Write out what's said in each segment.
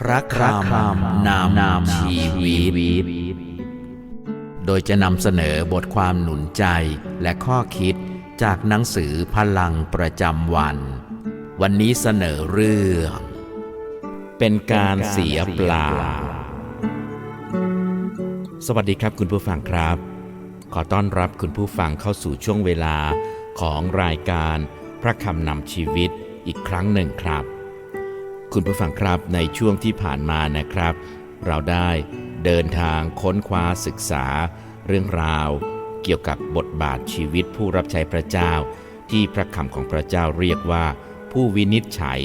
พระคำนำนำชีวิต โดยจะนำเสนอบทความหนุนใจและข้อคิดจากหนังสือพลังประจำวัน วันนี้เสนอเรื่อง เป็นการเสียเปล่า สวัสดีครับคุณผู้ฟังครับ ขอต้อนรับคุณผู้ฟังเข้าสู่ช่วงเวลาของรายการพระคำนำชีวิตอีกครั้งหนึ่งครับ คุณผู้ฟังครับในช่วงที่ผ่านมานะครับ เราได้เดินทางค้นคว้าศึกษา เรื่องราว เกี่ยวกับบทบาทชีวิตผู้รับใช้พระเจ้า ที่พระคำของพระเจ้าเรียกว่า ผู้วินิจฉัย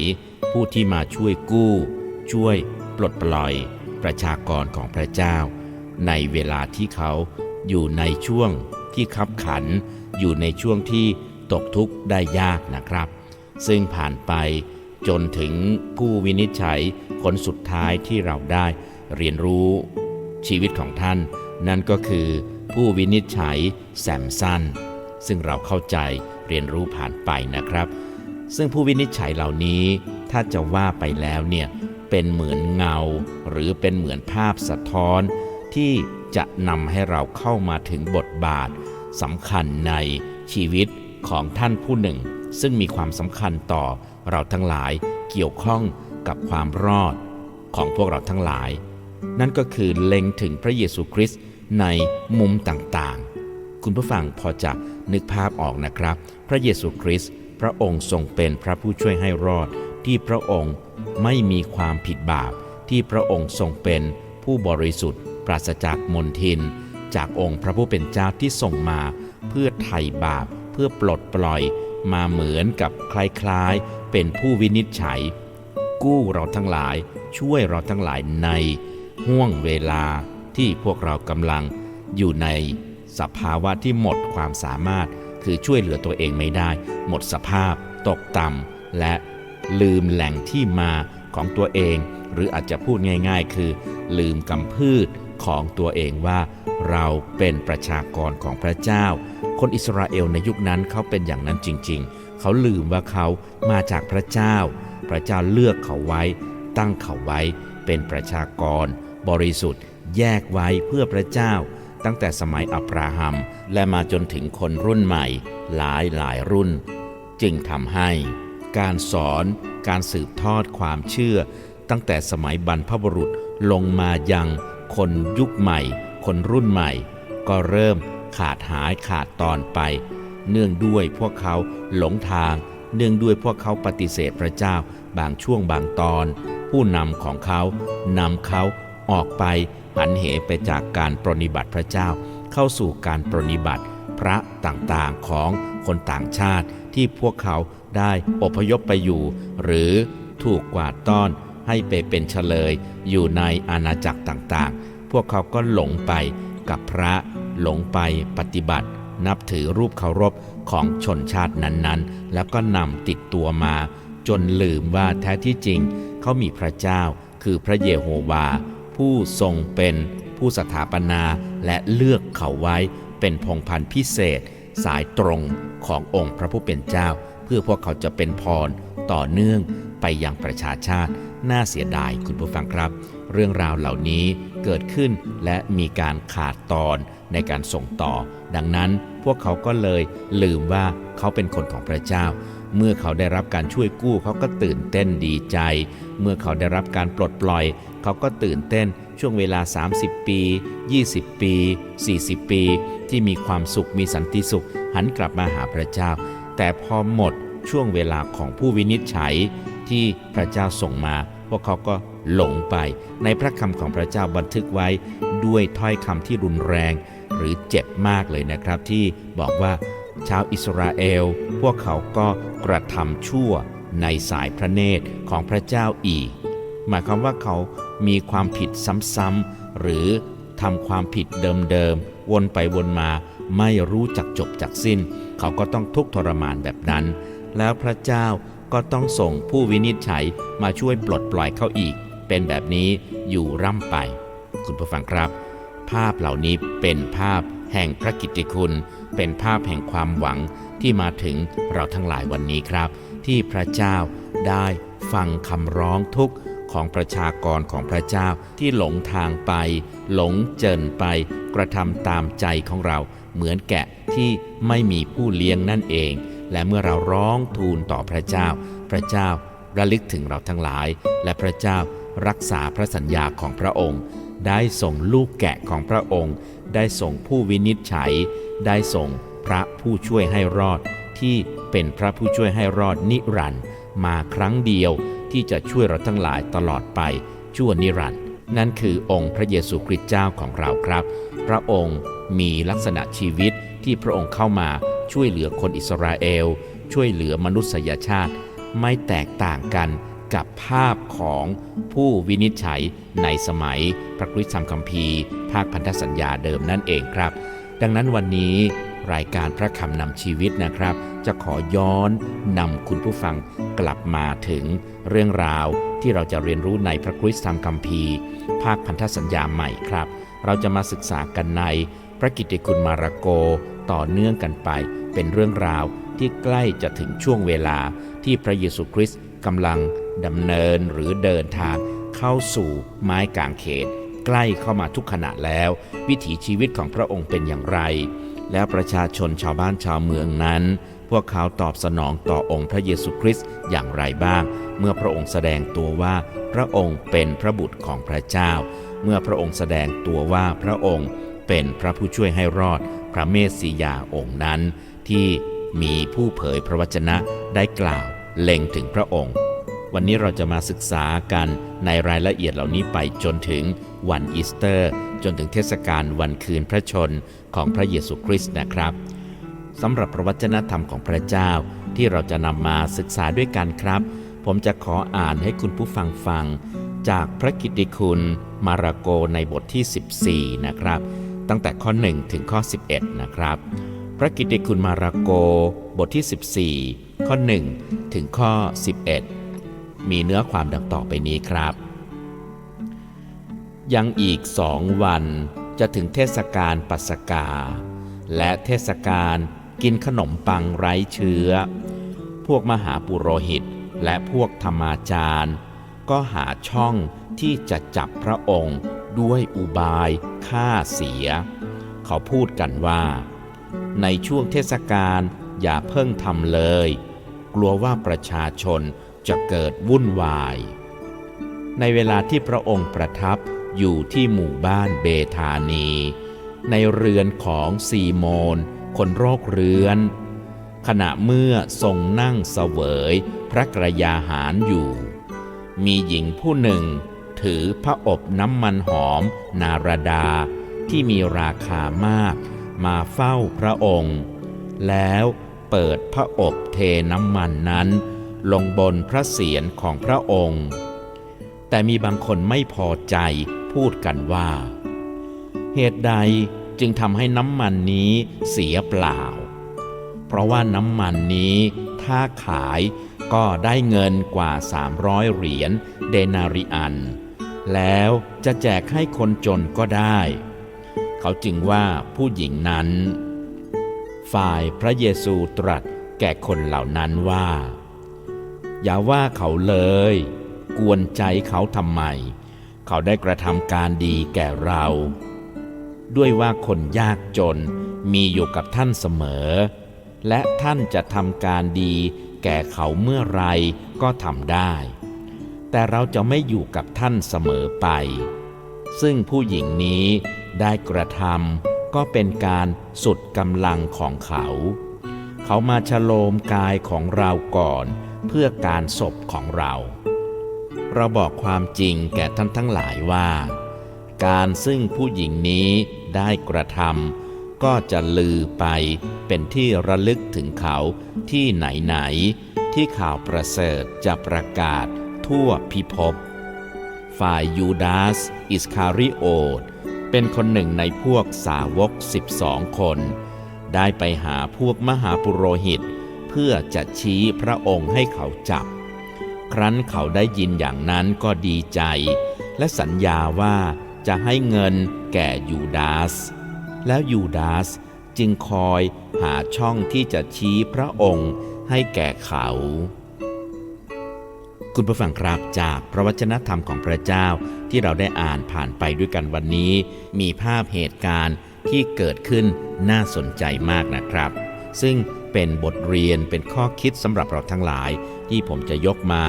ผู้ที่มาช่วยกู้ ช่วยปลดปล่อย ประชากรของพระเจ้า ในเวลาที่เขาอยู่ในช่วงที่ขับขัน อยู่ในช่วงที่ตกทุกข์ได้ยากนะครับ ซึ่งผ่านไป จนถึงผู้วินิจฉัยคนสุดท้ายที่เราได้เรียนรู้ชีวิตของท่าน นั่นก็คือผู้วินิจฉัยแซมสันซึ่งเราเข้าใจเรียนรู้ผ่านไปนะครับ ซึ่งผู้วินิจฉัยเหล่านี้ถ้าจะว่าไปแล้วเนี่ยเป็นเหมือนเงา หรือเป็นเหมือนภาพสะท้อน ที่จะนำให้เราเข้ามาถึงบทบาทสำคัญในชีวิตของท่านผู้หนึ่ง ซึ่งมีความสำคัญต่อ เราทั้งหลายเกี่ยวข้องกับความรอดของพวกเราทั้งหลาย นั่นก็คือเล็งถึงพระเยซูคริสต์ในมุมต่างๆ คุณผู้ฟังพอจะนึกภาพออกนะครับ พระเยซูคริสต์พระองค์ทรงเป็นพระผู้ช่วยให้รอด ที่พระองค์ไม่มีความผิดบาป ที่พระองค์ทรงเป็นผู้บริสุทธิ์ ปราศจากมนทิน จากองค์พระผู้เป็นเจ้าที่ส่งมา เพื่อไถ่บาปเพื่อปลดปล่อย มาเหมือนกับคล้ายๆ เป็นผู้วินิจฉัย กู้เราทั้งหลายช่วยเราทั้งหลายในห่วงเวลาที่พวกเรากำลังอยู่ในสภาวะที่หมดความสามารถ คือช่วยเหลือตัวเองไม่ได้ หมดสภาพ ตกต่ำและลืมแหล่งที่มาของตัวเอง หรืออาจจะพูดง่าย ๆ คือ ลืมกำพืช ของตัวเองว่าเราเป็นประชากรของพระเจ้า คนอิสราเอลในยุคนั้นเขาเป็นอย่างนั้นจริง ๆ เขาลืมว่าเขามาจากพระเจ้า พระเจ้าเลือกเขาไว้ ตั้งเขาไว้ เป็นประชากร บริสุทธิ์ แยกไว้เพื่อพระเจ้า ตั้งแต่สมัยอับราฮัม และมาจนถึงคนรุ่นใหม่ หลายหลายรุ่น จึงทำให้ การสอนการสืบทอดความเชื่อ ตั้งแต่สมัยบรรพบุรุษลงมายัง คนยุคใหม่ คนรุ่นใหม่ ก็เริ่มขาดหายขาดตอนไป เนื่องด้วยพวกเขาหลงทาง เนื่องด้วยพวกเขาปฏิเสธพระเจ้าบางช่วงบางตอน ผู้นำของเขานำเขาออกไปหันเหไปจากการปรนิบัติพระเจ้า เข้าสู่การปรนิบัติพระต่างๆของคนต่างชาติที่พวกเขาได้อพยพไปอยู่ หรือถูกกวาดต้อน ให้ไปเป็นเฉลย อยู่ในอาณาจักรต่างๆ พวกเขาก็หลงไปกับพระหลงไปปฏิบัติ นับถือรูปเคารพของชนชาตินั้นๆ แล้วก็นำติดตัวมา จนลืมว่าแท้ที่จริง เขามีพระเจ้าคือพระเยโฮวา ผู้ทรงเป็นผู้สถาปนาและเลือกเขาไว้เป็นพงพันธุ์พิเศษ สายตรงขององค์พระผู้เป็นเจ้า เพื่อพวกเขาจะเป็นพรต่อเนื่องไปยังประชาชาติ น่าเสียดายคุณผู้ฟังครับ เรื่องราวเหล่านี้เกิดขึ้นและมีการขาดตอนในการส่งต่อ ดังนั้นพวกเขาก็เลยลืมว่าเขาเป็นคนของพระเจ้า เมื่อเขาได้รับการช่วยกู้เขาก็ตื่นเต้นดีใจ เมื่อเขาได้รับการปลดปล่อย เขาก็ตื่นเต้นช่วงเวลา 30 ปี 20 ปี 40 ปี ที่มีความสุขมีสันติสุข หันกลับมาหาพระเจ้า แต่พอหมดช่วงเวลาของผู้วินิจฉัย ที่พระเจ้าส่งมา พวกเขาก็หลงไป ในพระคำของพระเจ้าบันทึกไว้ด้วยถ้อยคำที่รุนแรง หรือเจ็บมากเลยนะครับ ที่บอกว่าชาวอิสราเอล พวกเขาก็กระทำชั่วในสายพระเนตรของพระเจ้าอีก หมายความว่าเขามีความผิดซ้ำๆหรือทำความผิดเดิมๆ วนไปวนมาไม่รู้จักจบจักสิ้น เขาก็ต้องทุกข์ทรมานแบบนั้น แล้วพระเจ้า ก็ต้องส่งผู้วินิจฉัยมาช่วยปลดปล่อยเขาอีก เป็นแบบนี้อยู่ร่ำไป คุณผู้ฟังครับ ภาพเหล่านี้เป็นภาพแห่งพระกิตติคุณ เป็นภาพแห่งความหวังที่มาถึงเราทั้งหลายวันนี้ครับ ที่พระเจ้าได้ฟังคำร้องทุกข์ของประชากรของพระเจ้าที่หลงทางไป หลงเจินไป กระทำตามใจของเรา เหมือนแกะที่ไม่มีผู้เลี้ยงนั่นเอง และเมื่อเราร้องทูลต่อพระเจ้า พระเจ้าระลึกถึงเราทั้งหลาย และพระเจ้ารักษาพระสัญญาของพระองค์ ได้ส่งลูกแกะของพระองค์ ได้ส่งผู้วินิจฉัย ได้ส่งพระผู้ช่วยให้รอด ที่เป็นพระผู้ช่วยให้รอดนิรันดร์มาครั้งเดียวที่จะช่วยเราทั้งหลายตลอดไปชั่วนิรันดร์นั่นคือองค์พระเยซูคริสต์เจ้าของเราครับ พระองค์มีลักษณะชีวิตที่พระองค์เข้ามา ช่วยเหลือคนอิสราเอล ช่วยเหลือมนุษยชาติ ไม่แตกต่างกันกับภาพของผู้วินิจฉัยในสมัยพระคริสตธรรมคัมภีร์ ภาคพันธสัญญาเดิมนั่นเองครับ ดังนั้นวันนี้รายการพระคำนำชีวิตนะครับ จะขอย้อนนำคุณผู้ฟังกลับมาถึงเรื่องราวที่เราจะเรียนรู้ในพระคริสตธรรมคัมภีร์ ภาคพันธสัญญาใหม่ครับ เราจะมาศึกษากันในพระกิตติคุณมาระโก ต่อเนื่องกันไป เป็นเรื่องราวที่ใกล้จะถึงช่วงเวลาที่พระเยซูคริสต์กำลังดำเนินหรือเดินทาง เข้าสู่ไม้กางเขนใกล้เข้ามาทุกขณะแล้ว วิถีชีวิตของพระองค์เป็นอย่างไร แล้วประชาชนชาวบ้านชาวเมืองนั้น พวกเขาตอบสนองต่อองค์พระเยซูคริสต์อย่างไรบ้าง เมื่อพระองค์แสดงตัวว่าพระองค์เป็นพระบุตรของพระเจ้า เมื่อพระองค์แสดงตัวว่าพระองค์เป็นพระผู้ช่วยให้รอด พระเมสสิยาองค์นั้น ที่มีผู้เผยพระวจนะได้กล่าวเล็งถึงพระองค์ วันนี้เราจะมาศึกษากันในรายละเอียดเหล่านี้ไปจนถึงวันอีสเตอร์ จนถึงเทศกาลวันคืนพระชนของพระเยซูคริสต์นะครับสำหรับประวจนะธรรมของพระเจ้าที่เราจะนำมาศึกษาด้วยกันครับ ผมจะขออ่านให้คุณผู้ฟังฟัง จากพระกิตติคุณมาระโกในบทที่ 14 นะครับ ตั้งแต่ข้อ 1 ถึงข้อ 11 นะครับ พระกิตติคุณมาระโก บทที่ 14 ข้อ 1 ถึงข้อ 11 มีเนื้อความดังต่อไปนี้ครับ ยังอีกสองวันจะถึงเทศกาลปัสกา และเทศกาลกินขนมปังไร้เชื้อ พวกมหาปุโรหิตและพวกธรรมาจารย์ ก็หาช่องที่จะจับพระองค์ ด้วยอุบายฆ่าเสีย เขาพูดกันว่า ในช่วงเทศกาลอย่าเพิ่งทำเลย กลัวว่าประชาชนจะเกิดวุ่นวาย ในเวลาที่พระองค์ประทับอยู่ที่หมู่บ้านเบธานี ในเรือนของซีโมน คนโรคเรื้อน ขณะเมื่อทรงนั่งเสวยพระกระยาหารอยู่ มีหญิงผู้หนึ่ง ถือพระอบน้ำมันหอม นารดา ที่มีราคามาก มาเฝ้าพระองค์ แล้วเปิดพระอบเทน้ำมันนั้น ลงบนพระเศียรของพระองค์ แต่มีบางคนไม่พอใจพูดกันว่า เหตุใดจึงทำให้น้ำมันนี้เสียเปล่า เพราะว่าน้ำมันนี้ถ้าขายก็ได้เงินกว่า 300 เหรียญเดนาริอัน แล้วจะแจกให้คนจนก็ได้ เขาจึงว่าผู้หญิงนั้น ฝ่ายพระเยซูตรัสแก่คนเหล่านั้นว่า อย่าว่าเขาเลย กวนใจเขาทำไม เขาได้กระทำการดีแก่เรา ด้วยว่าคนยากจนมีอยู่กับท่านเสมอ และท่านจะทำการดีแก่เขาเมื่อไรก็ทำได้ แต่เราจะไม่อยู่กับท่านเสมอไป ซึ่งผู้หญิงนี้ได้กระทำก็เป็นการสุดกำลังของเขา เขามาฉโลมกายของเราก่อนเพื่อการศพของเรา เราบอกความจริงแก่ท่านทั้งหลายว่า การซึ่งผู้หญิงนี้ได้กระทำก็จะลือไปเป็นที่ระลึกถึงเขาที่ไหนๆที่ข่าวประเสริฐจะประกาศ ทั่วพิภพ ฝ่ายยูดาส อิสคาริโอตเป็นคนหนึ่งในพวกสาวก12คน ได้ไปหาพวกมหาปุโรหิต เพื่อจะชี้พระองค์ให้เขาจับ ครั้นเขาได้ยินอย่างนั้นก็ดีใจ และสัญญาว่าจะให้เงินแก่ยูดาส แล้วยูดาสจึงคอยหาช่องที่จะชี้พระองค์ให้แก่เขา คุณผู้ฟังครับจากพระวจนะธรรมของพระเจ้าที่เราได้อ่านผ่านไปด้วยกันวันนี้ มีภาพเหตุการณ์ที่เกิดขึ้นน่าสนใจมากนะครับ ซึ่งเป็นบทเรียนเป็นข้อคิดสำหรับเราทั้งหลาย ที่ผมจะยกมา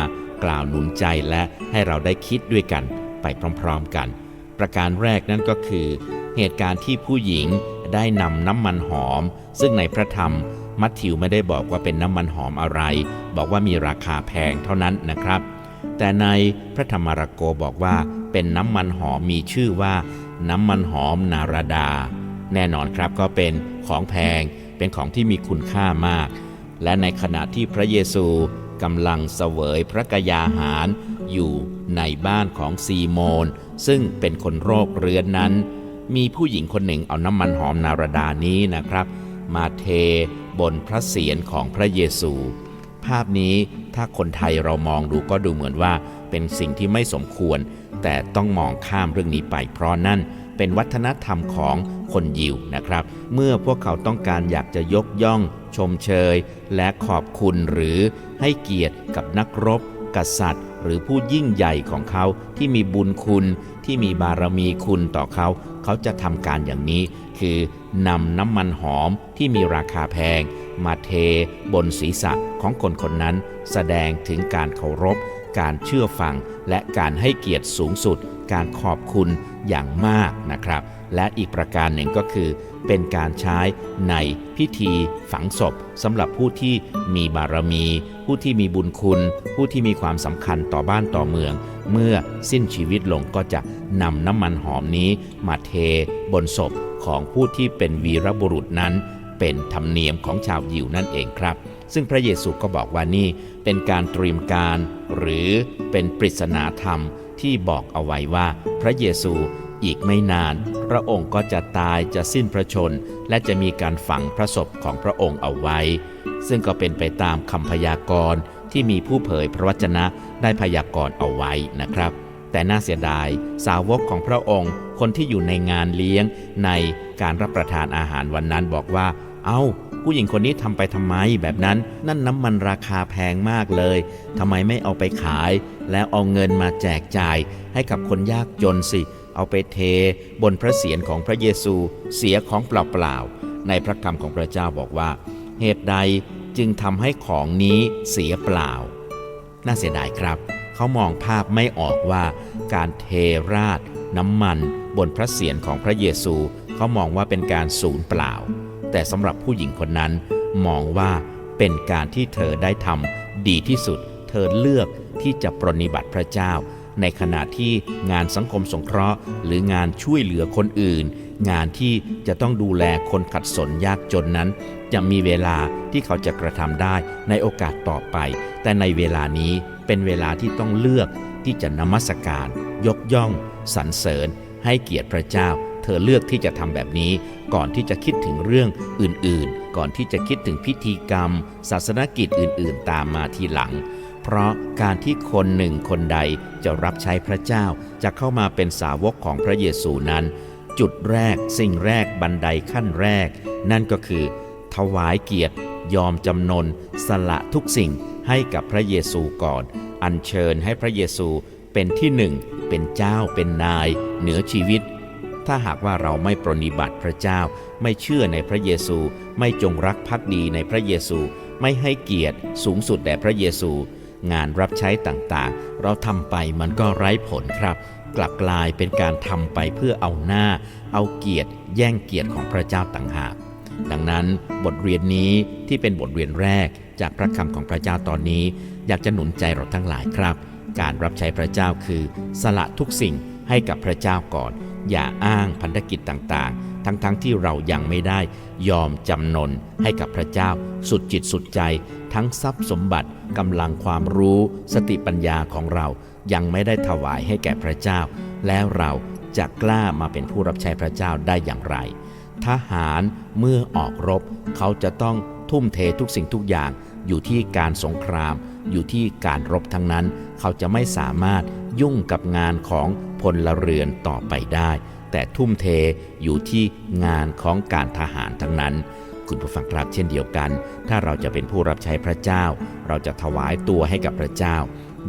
กล่าวหนุนใจและให้เราได้คิดด้วยกันไปพร้อมๆกัน ประการแรกนั่นก็คือ เหตุการณ์ที่ผู้หญิงได้นำน้ำมันหอม ซึ่งในพระธรรม มัทธิวไม่ได้บอกว่าเป็นน้ำมันหอมอะไร บอกว่ามีราคาแพงเท่านั้นนะครับ แต่ในพระธรรมรโกบอกว่าเป็นน้ำมันหอมมีชื่อว่า น้ำมันหอมนาราดา แน่นอนครับก็เป็นของแพงเป็นของที่มีคุณค่ามาก และในขณะที่พระเยซูกำลังเสวยพระกยาหาร อยู่ในบ้านของซีโมน ซึ่งเป็นคนโรคเรื้อนนั้น มีผู้หญิงคนหนึ่งเอาน้ำมันหอมนาราดานี้นะครับ มาเทบนพระเศียรของพระเยซู ภาพนี้ถ้าคนไทยเรามองดูก็ดูเหมือนว่าเป็นสิ่งที่ไม่สมควร แต่ต้องมองข้ามเรื่องนี้ไป เพราะนั่นเป็นวัฒนธรรมของคนยิวนะครับ เมื่อพวกเขาต้องการอยากจะยกย่อง ชมเชย และขอบคุณหรือให้เกียรติกับนักรบ กษัตริย์ หรือผู้ยิ่งใหญ่ของเขาที่มีบุญคุณที่มีบารมีคุณต่อเขา เขาจะทำการอย่างนี้ คือ นำน้ำมันหอมที่มีราคาแพง มาเทบนศีรษะของคนคนนั้น แสดงถึงการเคารพ การเชื่อฟัง และการให้เกียรติสูงสุด การขอบคุณอย่างมากนะครับ และอีกประการหนึ่งก็คือ เป็นการใช้ในพิธีฝังศพสำหรับผู้ที่มีบารมี ผู้ที่มีบุญคุณ ผู้ที่มีความสำคัญต่อบ้านต่อเมือง เมื่อสิ้นชีวิตลงก็จะนำน้ำมันหอมนี้มาเทบนศพของผู้ที่เป็นวีรบุรุษนั้น เป็นธรรมเนียมของชาวยิวนั่นเองครับ ซึ่งพระเยซูก็บอกว่านี่เป็นการเตรียมการ หรือเป็นปริศนาธรรมที่บอกเอาไว้ว่าพระเยซู อีกไม่นาน พระองค์ก็จะตายจะสิ้นพระชน และจะมีการฝังพระศพของพระองค์เอาไว้ ซึ่งก็เป็นไปตามคำพยากรณ์ที่มีผู้เผยพระวจนะได้พยากรณ์เอาไว้นะครับ แต่น่าเสียดายสาวกของพระองค์ คนที่อยู่ในงานเลี้ยงในการรับประทานอาหารวันนั้นบอกว่า เอา้าผู้หญิงคนนี้ทำไปทำไมแบบนั้น นั่นน้ำมันราคาแพงมากเลยทำไมไม่เอาไปขาย แล้วเอาเงินมาแจกจ่ายให้กับคนยากจนสิ เอาไปเทบนพระเศียรของพระเยซูเสียของเปล่าๆในพระคำของพระเจ้าบอกว่า เหตุใดจึงทำให้ของนี้เสียเปล่า น่าเสียดายครับ เขามองภาพไม่ออกว่า การเทราดน้ำมันบนพระเศียรของพระเยซู เขามองว่าเป็นการสูญเปล่า แต่สำหรับผู้หญิงคนนั้น มองว่าเป็นการที่เธอได้ทำดีที่สุด เธอเลือกที่จะปรนนิบัติพระเจ้า ในขณะที่งานสังคมสงเคราะห์ หรืองานช่วยเหลือคนอื่น งานที่จะต้องดูแลคนขัดสนยากจนนั้น จะมีเวลาที่เขาจะกระทำได้ในโอกาสต่อไป แต่ในเวลานี้เป็นเวลาที่ต้องเลือกที่จะนมัสการ ยกย่องสรรเสริญ ให้เกียรติพระเจ้า เธอเลือกที่จะทำแบบนี้ ก่อนที่จะคิดถึงเรื่องอื่นๆ ก่อนที่จะคิดถึงพิธีกรรม ศาสนกิจอื่นๆ ตามมาทีหลัง เพราะการที่คนหนึ่งคนใดจะรับใช้พระเจ้าจะเข้ามาเป็นสาวกของพระเยซูนั้น จุดแรกสิ่งแรกบันไดขั้นแรก นั่นก็คือ ถวายเกียรติ ยอมจำนน สละทุกสิ่งให้กับพระเยซูก่อน อัญเชิญให้พระเยซูเป็นที่หนึ่ง เป็นเจ้าเป็นนาย เหนือชีวิต ถ้าหากว่าเราไม่ปรนนิบัติพระเจ้า ไม่เชื่อในพระเยซู ไม่จงรักภักดีในพระเยซู ไม่ให้เกียรติสูงสุดแด่พระเยซู งานรับใช้ต่างๆ เราทำไปมันก็ไร้ผลครับ กลับกลายเป็นการทำไปเพื่อเอาหน้า เอาเกียรติ แย่งเกียรติของพระเจ้าต่างหากดังนั้นบทเรียนนี้ที่เป็นบทเรียนแรกจากพระคำของพระเจ้าตอนนี้ อยากจะหนุนใจเราทั้งหลายครับ การรับใช้พระเจ้าคือ สละทุกสิ่งให้กับพระเจ้าก่อน อย่าอ้างพันธกิจต่างๆ ทั้งๆทที่เรายังไม่ได้ ยอมจำนนให้กับพระเจ้า สุดจิตสุดใจ ทั้งทรัพย์สมบัติกำลังความรู้ สติปัญญาของเรายังไม่ได้ถวายให้แก่พระเจ้า แล้วเราจะกล้ามาเป็นผู้รับใช้พระเจ้าได้อย่างไร ทหารเมื่อออกรบ เขาจะต้องทุ่มเททุกสิ่งทุกอย่างอยู่ที่การสงคราม อยู่ที่การรบทั้งนั้น เขาจะไม่สามารถยุ่งกับงานของพลเรือนต่อไปได้ แต่ทุ่มเทอยู่ที่งานของการทหารทั้งนั้น คุณผู้ฟังครับเช่นเดียวกัน ถ้าเราจะเป็นผู้รับใช้พระเจ้า เราจะถวายตัวให้กับพระเจ้า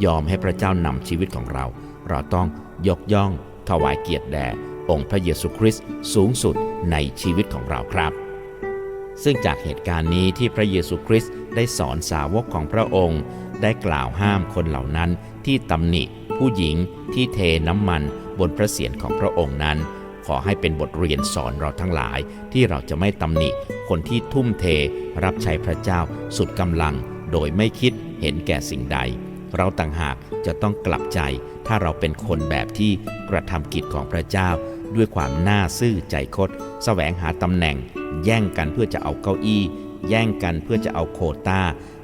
ยอมให้พระเจ้านำชีวิตของเรา เราต้องยกย่องถวายเกียรติแด่องค์พระเยซูคริสต์สูงสุดในชีวิตของเราครับ ซึ่งจากเหตุการณ์นี้ที่พระเยซูคริสต์ได้สอนสาวกของพระองค์ ได้กล่าวห้ามคนเหล่านั้นที่ตำหนิผู้หญิงที่เทน้ำมัน บนพระเศียรของพระองค์นั้น ขอให้เป็นบทเรียนสอนเราทั้งหลายที่เราจะไม่ตำหนิคนที่ทุ่มเท รับใช้พระเจ้าสุดกำลัง โดยไม่คิดเห็นแก่สิ่งใด เราต่างหากจะต้องกลับใจ ถ้าเราเป็นคนแบบที่กระทำกิจของพระเจ้า ด้วยความน่าซื่อใจคดแสวงหาตำแหน่ง แย่งกันเพื่อจะเอาเก้าอี้ แย่งกันเพื่อจะเอาโควต้า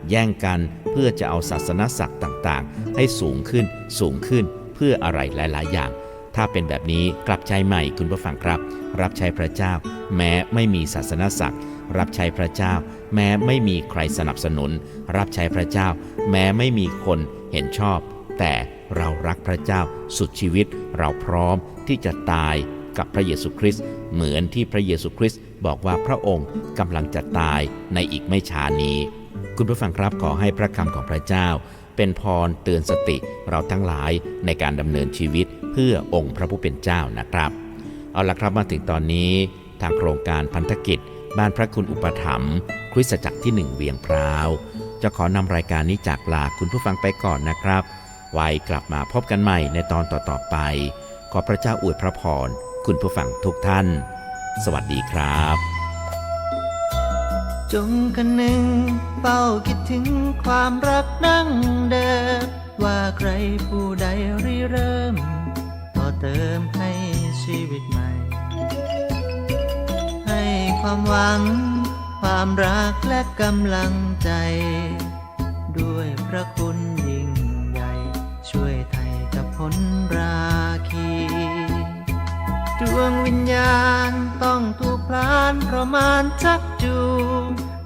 แย่งกันเพื่อจะเอาศาสนศักดิ์ต่างๆ ให้สูงขึ้นสูงขึ้นเพื่ออะไรหลาย ๆ อย่าง ถ้าเป็นแบบนี้กลับใจใหม่คุณผู้ฟังครับ รับใช้พระเจ้า แม้ไม่มีศาสนศักดิ์รับใช้พระเจ้า แม้ไม่มีใครสนับสนุน รับใช้พระเจ้า แม้ไม่มีคนเห็นชอบ แต่เรารักพระเจ้าสุดชีวิต เราพร้อมที่จะตายกับพระเยซูคริสต์เหมือนที่พระเยซูคริสต์บอกว่าพระองค์กำลังจะตายในอีกไม่ช้านี้ คุณผู้ฟังครับขอให้พระคำของพระเจ้า เป็นพรเตือนสติเราทั้งหลายในการดำเนินชีวิต พื่อองค์พระผู้เป็นเจ้านะครับ เอาละครับมาถึงตอนนี้ทางโครงการพันธกิจ บ้านพระคุณอุปถัมภ์คริสตจักรที่หนึ่งเวียงพร้าว จะขอนำรายการนี้จากลาคุณผู้ฟังไปก่อนนะครับ ไว้กลับมาพบกันใหม่ในตอนต่อๆไป ขอพระเจ้าอวยพระพรคุณผู้ฟังทุกท่าน สวัสดีครับ จงกันหนึ่งเฝ้าคิดถึงความรักดั้งเดิมว่าใครผู้ใดริเริ่ม เติมให้ชีวิตใหม่ ให้ความหวัง ความรักและกำลังใจ ด้วยพระคุณยิ่งใหญ่ ช่วยไทยกับพ้นราคีดวงวิญญาณต้องถูกพลานประมาณชักจูง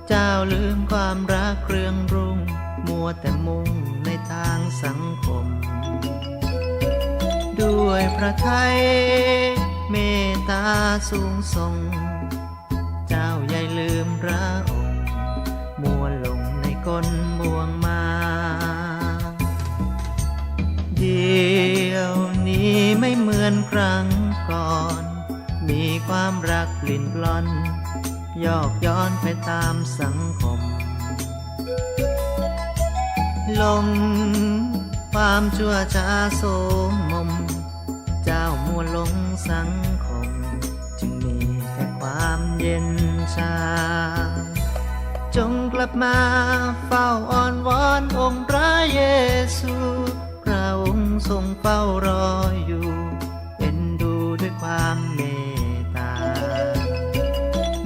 เจ้าลืมความรักเครื่องรุ่ง มัวแต่มุ่งในทางสังคม ด้วยพระทัยเมตตาสูงส่ง เจ้าอย่ลืมพระองค์มัวลงในกลบ่วงมาเดี๋ยวนี้ไม่เหมือนครั้งก่อน มีความรักปลิ่นปลอน ยอกย้อนไปตามสังคม ลงความชั่วช้าโสมม มเจ้ามัวหลงสังคม จึงมีแต่ความเย็นชา จงกลับมาเฝ้าอ้อนวอนองค์พระเยซูพระองค์ทรงเฝ้ารออยู่เอ็นดูด้วยความเมตตา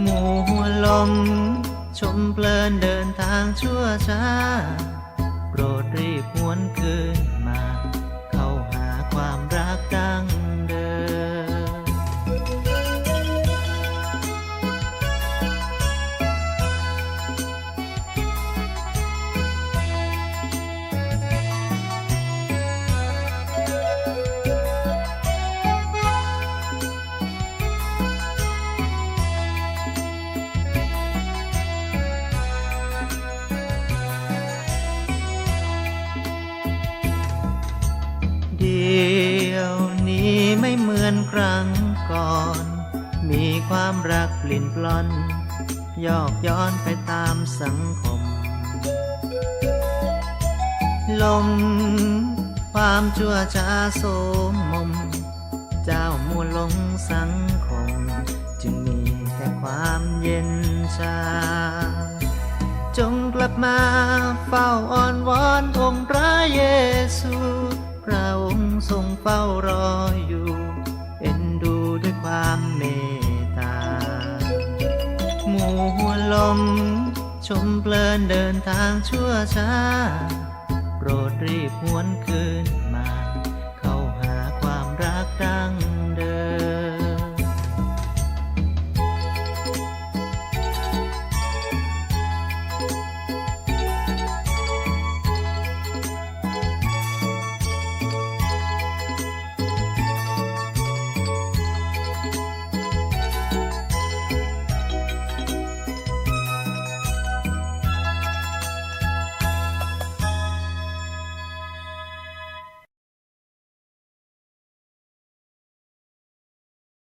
หมู่หัวลมชมเพลินเดินทางชั่วช้า โปรดรีบหวนคืน ครั้งก่อน มีความรักปลิ่นปลอนยอกย้อนไปตามสังคมลงความชั่วช้าโสมมม เจ้ามัวลงสังคม จึงมีแต่ความเย็นชา จงกลับมาเฝ้าอ้อนวอนองค์พระเยซู พระองค์ทรงเฝ้ารอย หัวลม ชมเพลินเดินทางชั่วช้า โปรดรีบหวนคืนมา เข้าหาความรักดัง